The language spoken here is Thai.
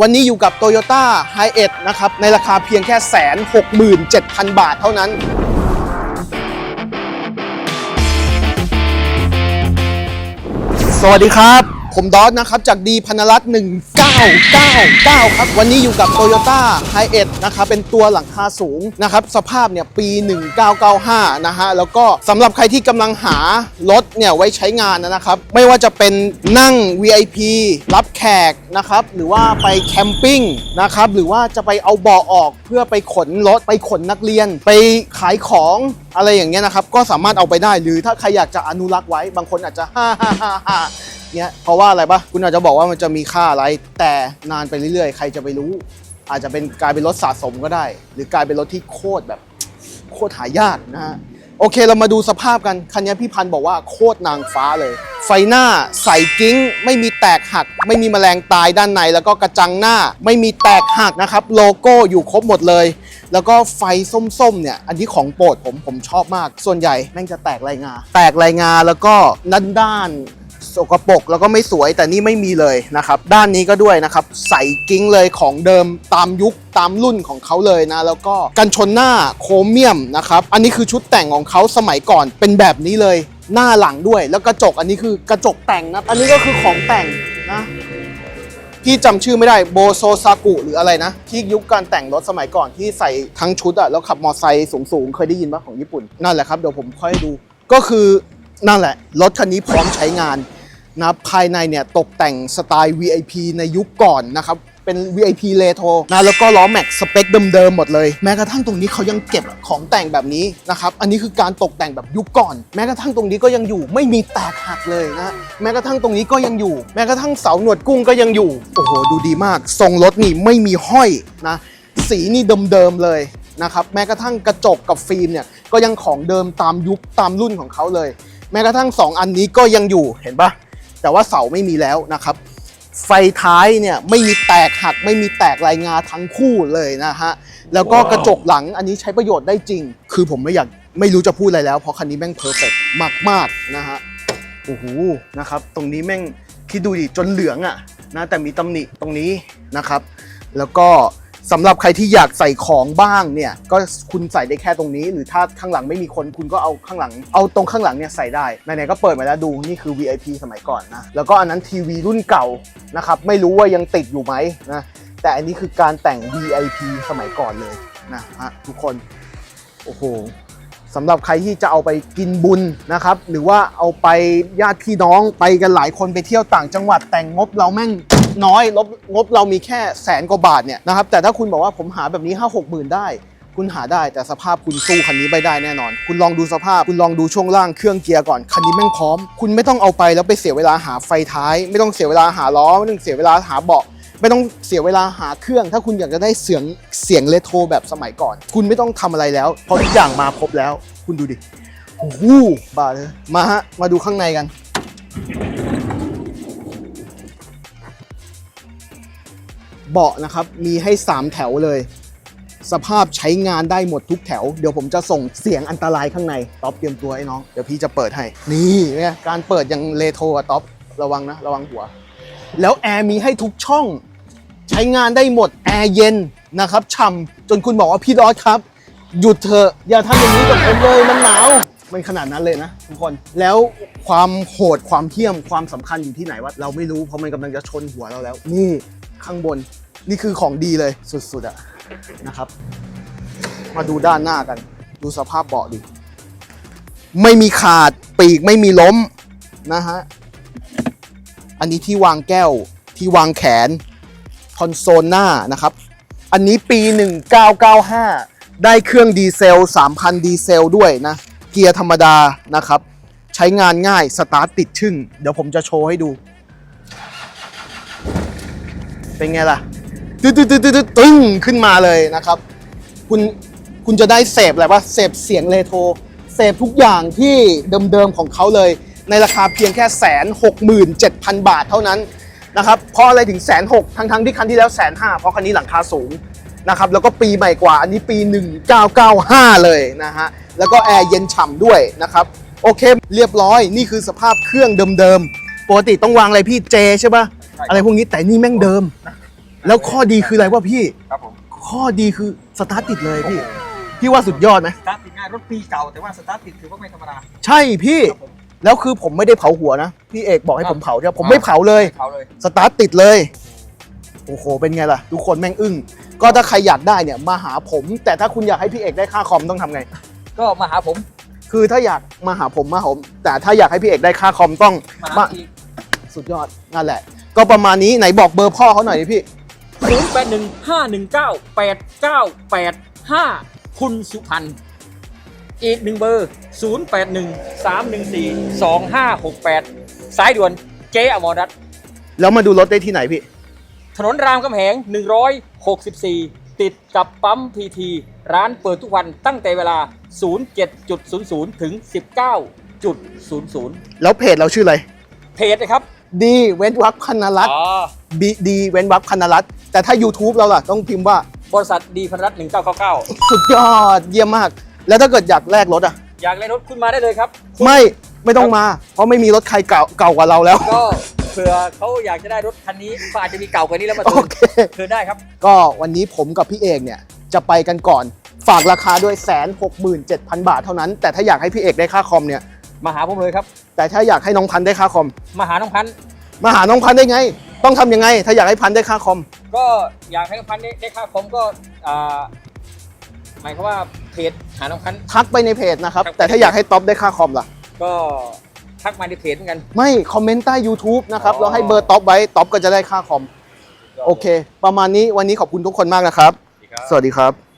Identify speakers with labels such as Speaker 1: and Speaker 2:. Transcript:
Speaker 1: วันนี้อยู่กับ Toyota h i เอ็นะครับ ในราคาเพียงแค่แสนหกหมื่นเจ็ดพันบาทเท่านั้น สวัสดีครับ ผมดอสนะครับ จากดีพันรัตน์1999 ครับ วันนี้อยู่กับ Toyota h i 1 e นะครับ เป็นตัวหลังคาสูงนะครับ สภาพเนี่ยปี 1995 นะฮะ แล้วก็สำหรับใครที่กำลังหารถเนี่ยไว้ใช้งานนะครับ ไม่ว่าจะเป็นนั่ง VIP รับแขกนะครับ หรือว่าไปแคมปิ้งนะครับ หรือว่าจะไปเอาเบาะออกเพื่อไปขนรถ ไปขนนักเรียน ไปขายของอะไรอย่างเงี้ยนะครับ ก็สามารถเอาไปได้ หรือถ้าใครอยากจะอนุรักษ์ไว้ บางคนอาจจะฮ่าฮ่าฮ่า เนี่ยเพราะว่าอะไรปะคุณอาจจะบอกว่ามันจะมีค่าอะไร แต่นานไปเรื่อยๆ ใครจะไปรู้ อาจจะเป็นกลายเป็นรถสะสมก็ได้ หรือกลายเป็นรถที่โคตรแบบโคตรหายากนะฮะโอเคเรามาดูสภาพกัน คันนี้พี่พันธ์บอกว่าโคตรนางฟ้าเลย ไฟหน้าใส่กิ้ง ไม่มีแตกหัก ไม่มีแมลงตายด้านใน แล้วก็กระจังหน้าไม่มีแตกหักนะครับ โลโก้อยู่ครบหมดเลย แล้วก็ไฟส้มๆเนี่ย อันที่ของโปรดผมผมชอบมาก ส่วนใหญ่แม่งจะแตกลายงา แตกลายงาแล้วก็ด้านด้าน สกปรกแล้วก็ไม่สวยแต่นี่ไม่มีเลยนะครับ ด้านนี้ก็ด้วยนะครับ ใส่กิ้งเลยของเดิมตามยุคตามรุ่นของเขาเลยนะ แล้วก็กันชนหน้าโครเมียมนะครับ อันนี้คือชุดแต่งของเขาสมัยก่อนเป็นแบบนี้เลย หน้าหลังด้วยแล้วกระจกอันนี้คือกระจกแต่งนะอันนี้ก็คือของแต่งนะพี่จำชื่อไม่ได้โบโซซากุหรืออะไรนะ ที่ยุคการแต่งรถสมัยก่อนที่ใส่ทั้งชุดอะแล้วขับมอไซค์สูงๆ เคยได้ยินปะของญี่ปุ่น นั่นแหละครับ เดี๋ยวผมค่อยดู ก็คือนั่นแหละ รถคันนี้พร้อมใช้งาน นะภายในเนี่ยตกแต่งสไตล์ VIP ในยุคก่อนนะครับเป็น VIP เลโทนะแล้วก็ล้อแม็กสเปคเดิมๆหมดเลย แม้กระทั่งตรงนี้เขายังเก็บของแต่งแบบนี้นะครับอันนี้คือการตกแต่งแบบยุคก่อน แม้กระทั่งตรงนี้ก็ยังอยู่ไม่มีแตกหักเลยนะแม้กระทั่งตรงนี้ก็ยังอยู่ แม้กระทั่งเสาหนวดกุ้งก็ยังอยู่โอ้โหดูดีมาก ทรงรถนี่ไม่มีห้อยนะสีนี่เดิมๆเลยนะครับแม้กระทั่งกระจกกับฟิล์มเนี่ยก็ยังของเดิมตามยุคตามรุ่นของเขาเลย แม้กระทั่ง 2 อันนี้ก็ยังอยู่เห็นปะ แต่ว่าเสาไม่มีแล้วนะครับ ไฟท้ายเนี่ยไม่มีแตกหักไม่มีแตกลายงาทั้งคู่เลยนะฮะแล้วก็กระจกหลังอันนี้ใช้ประโยชน์ได้จริง คือผมไม่อยากไม่รู้จะพูดอะไรแล้วเพราะคันนี้แม่งเพอร์เฟกมากๆนะฮะโอ้โหนะครับ ตรงนี้แม่งคิดดูดิจนเหลืองอะ่ะนะแต่มีตำหนิตรงนี้นะครับ แล้วก็ สำหรับใครที่อยากใส่ของบ้างเนี่ยก็คุณใส่ได้แค่ตรงนี้ หรือถ้าข้างหลังไม่มีคนคุณก็เอาข้างหลัง เอาตรงข้างหลังเนี่ยใส่ได้ไหนๆก็เปิดมาแล้วดูนี่คือ VIP สมัยก่อนนะแล้วก็อันนั้นทีวีรุ่นเก่านะครับไม่รู้ว่ายังติดอยู่ไหมนะแต่อันนี้คือการแต่ง VIP สมัยก่อนเลยนะฮะทุกคนโอ้โหสำหรับใครที่จะเอาไปกินบุญนะครับ หรือว่าเอาไปญาติพี่น้องไปกันหลายคนไปเที่ยวต่างจังหวัดแต่งงบเราแม่ง น้อยงบงบเรามีแค่แสนกว่าบาทเนี่ยนะครับแต่ถ้าคุณบอกว่าผมหาแบบนี้ห้าหกหมื่นได้ คุณหาได้แต่สภาพคุณสู้คันนี้ไม่ได้แน่นอน คุณลองดูสภาพคุณลองดูช่วงล่างเครื่องเกียร์ก่อนคันนี้แม่งพร้อม คุณไม่ต้องเอาไปแล้วไปเสียเวลาหาไฟท้าย ไม่ต้องเสียเวลาหาล้อไม่ต้องเสียเวลาหาเบาะไม่ต้องเสียเวลาหาเครื่อง ถ้าคุณอยากจะได้เสียงเสียงเลโทรแบบสมัยก่อน คุณไม่ต้องทำอะไรแล้วเพราะทุกอย่างมาครบแล้ว คุณดูดิโอ้โหบ้าเลยมาฮะมาดูข้างในกัน เบาะนะครับมีให้ 3 แถวเลย สภาพใช้งานได้หมดทุกแถว เดี๋ยวผมจะส่งเสียงอันตรายข้างในท็อปเตรียมตัวไอ้น้อง เดี๋ยวพี่จะเปิดให้ นี่เนี่ยการเปิดยังเลโทรอะท็อประวังนะ ระวังหัว แล้วแอร์มีให้ทุกช่อง ใช้งานได้หมดแอร์เย็นนะครับฉ่ำจนคุณบอกว่าพี่ดอสครับ หยุดเถอะอย่าทำอย่างนี้กับผมเลยมันหนาวมันขนาดนั้นเลยนะทุกคนแล้วความโหดความเที่ยมความสำคัญอยู่ที่ไหนวะเราไม่รู้เพราะมันกำลังจะชนหัวเราแล้ว นี่ข้างบน นี่คือของดีเลยสุดๆอะนะครับ มาดูด้านหน้ากัน ดูสภาพเบาะดิ ไม่มีขาดปีกไม่มีล้มนะฮะ อันนี้ที่วางแก้วที่วางแขนคอนโซลหน้านะครับ อันนี้ปี 1995 ได้เครื่องดีเซล 3,000 ดีเซลด้วยนะ เกียร์ธรรมดานะครับ ใช้งานง่ายสตาร์ทติดชึ่ง เดี๋ยวผมจะโชว์ให้ดู เป็นไงล่ะ ตึ๊ดตึ๊ดตึ๊ดตึ๊ดตึ้งขึ้นมาเลยนะครับ คุณคุณจะได้เสพอะไรวะเสพเสียงเลโทรเสพทุกอย่างที่เดิมๆของเขาเลย ในราคาเพียงแค่แสนหกหมื่นเจ็ดพันบาทเท่านั้นนะครับเพราะอะไรถึงแสนหกทั้งๆที่คันที่แล้วแสนห้าเพราะคันนี้หลังคาสูงนะครับแล้วก็ปีใหม่กว่าอันนี้ปี 1995 เลยนะฮะแล้วก็แอร์เย็นฉ่ำด้วยนะครับโอเคเรียบร้อยนี่คือสภาพเครื่องเดิมๆปกติต้องวางอะไรพี่เจใช่ปะอะไรพวกนี้แต่นี่แม่งเดิม แล้วข้อดีคืออะไรวะพี่
Speaker 2: ครับผม
Speaker 1: ข้อดีคือสตาร์ทติดเลยพี่ พี่ว่าสุดยอดไหม
Speaker 2: สตาร์ทติดง่ายรถปีเก่าแต่ว่าสตาร์ทติดถือว่าไม่ธรรมดา
Speaker 1: ใช่พี่
Speaker 2: ครับผม
Speaker 1: แล้วคือผมไม่ได้เผาหัวนะ พี่เอกบอกให้
Speaker 2: ครับ
Speaker 1: ผมเผาใช่ไหมผมไม่เผาเลย
Speaker 2: เขาเลย
Speaker 1: สตาร์ทติดเลย โอ้โห เป็นไงล่ะ ทุกคนแม่งอึ้ง ก็ถ้าใครอยากได้เนี่ยมาหาผม แต่ถ้าคุณอยากให้พี่เอกได้ค่าคอมต้องทำไง
Speaker 2: ก็มาหาผม
Speaker 1: คือถ้าอยากมาหาผมมาหาผม แต่ถ้าอยากให้พี่เอกได้ค่าคอมต้อง
Speaker 2: มาหา
Speaker 1: มา
Speaker 2: อีก
Speaker 1: สุดยอดนั่นแหละ ก็ประมาณนี้ไหนบอกเบอร์พ่อเขาหน่อยดิพี่
Speaker 2: ศูนย์แปดหนึ่งห้าหนึ่งเก้าแปดเก้าแปดห้าคุณสุพันธ์อีกหนึ่งเบอร์ศูนย์แปดหนึ่งสามหนึ่งสี่สองห้าหกแปดสายด่วนเจ๊อมรรัตน์
Speaker 1: แล้วมาดูรถได้ที่ไหนพี่
Speaker 2: ถนนรามคำแหง 164 ติดกับปั๊มพีที ร้านเปิดทุกวันตั้งแต่เวลา 07.00 ถึง 19.00
Speaker 1: แล้วเพจเราชื่ออะไร
Speaker 2: เพจนะครับ
Speaker 1: ดีเว้นวักพนรัตน์
Speaker 2: อ๋อ
Speaker 1: บีดีเว้นวักพนรัตน์แต่ถ้า YouTube เราล่ะต้องพิมพ์ว่า
Speaker 2: บริษัทดีพันรัตน์1999
Speaker 1: สุดยอดเยี่ยมมาก แล้วถ้าเกิดอยากแลกรถอะ
Speaker 2: อยากเล่นรถคุณมาได้เลยครับ
Speaker 1: ไม่ไม่ต้องมา เพราะไม่มีรถใครเก่าเก่ากว่าเราแล้ว
Speaker 2: ก็เผื่อเขาอยากจะได้รถคันนี้ก็อาจจะมีเก่ากว่านี้แล้วมา
Speaker 1: โอ
Speaker 2: เทิร์น
Speaker 1: เค
Speaker 2: เทิร์นได้ครับ
Speaker 1: ก็วันนี้ผมกับพี่เอกเนี่ย จะไปกันก่อน ฝากราคาด้วยแสนหกหมื่นเจ็ดพันบาทเท่านั้น แต่ถ้าอยากให้พี่เอกได้ค่าคอมเนี่ย
Speaker 2: มาหาผมเลยครับ
Speaker 1: แต่ถ้าอยากให้น้องพันธุ์ได้ค่าคอม
Speaker 2: มาหาน้องพันธุ์
Speaker 1: มาหาน้องพันธุ์ได้ไง ต้องทำยังไง ถ้าอยากให้พันธุ์ได้ค่าคอม
Speaker 2: ก็อยากให้น้องพันธุ์ได้ได้ค่าคอมก็อ่าหมายความว่าเพจหาน้องพันธุ์
Speaker 1: ทักไปในเพจนะครับ
Speaker 2: ครับ
Speaker 1: แต่ถ้าอยากให้ท็อปได้ค่าคอมล่ะ
Speaker 2: ก็ทักมาในเพจเหมือนกัน
Speaker 1: ไม่ คอมเมนต์ใต้ YouTube นะครับ
Speaker 2: อ๋อ
Speaker 1: เราให้เบอร์ท็อปไว้ท็อปก็จะได้ค่าคอม โอเค ประมาณนี้วันนี้ขอบคุณทุกคนมากนะครับ สวัสดีครับ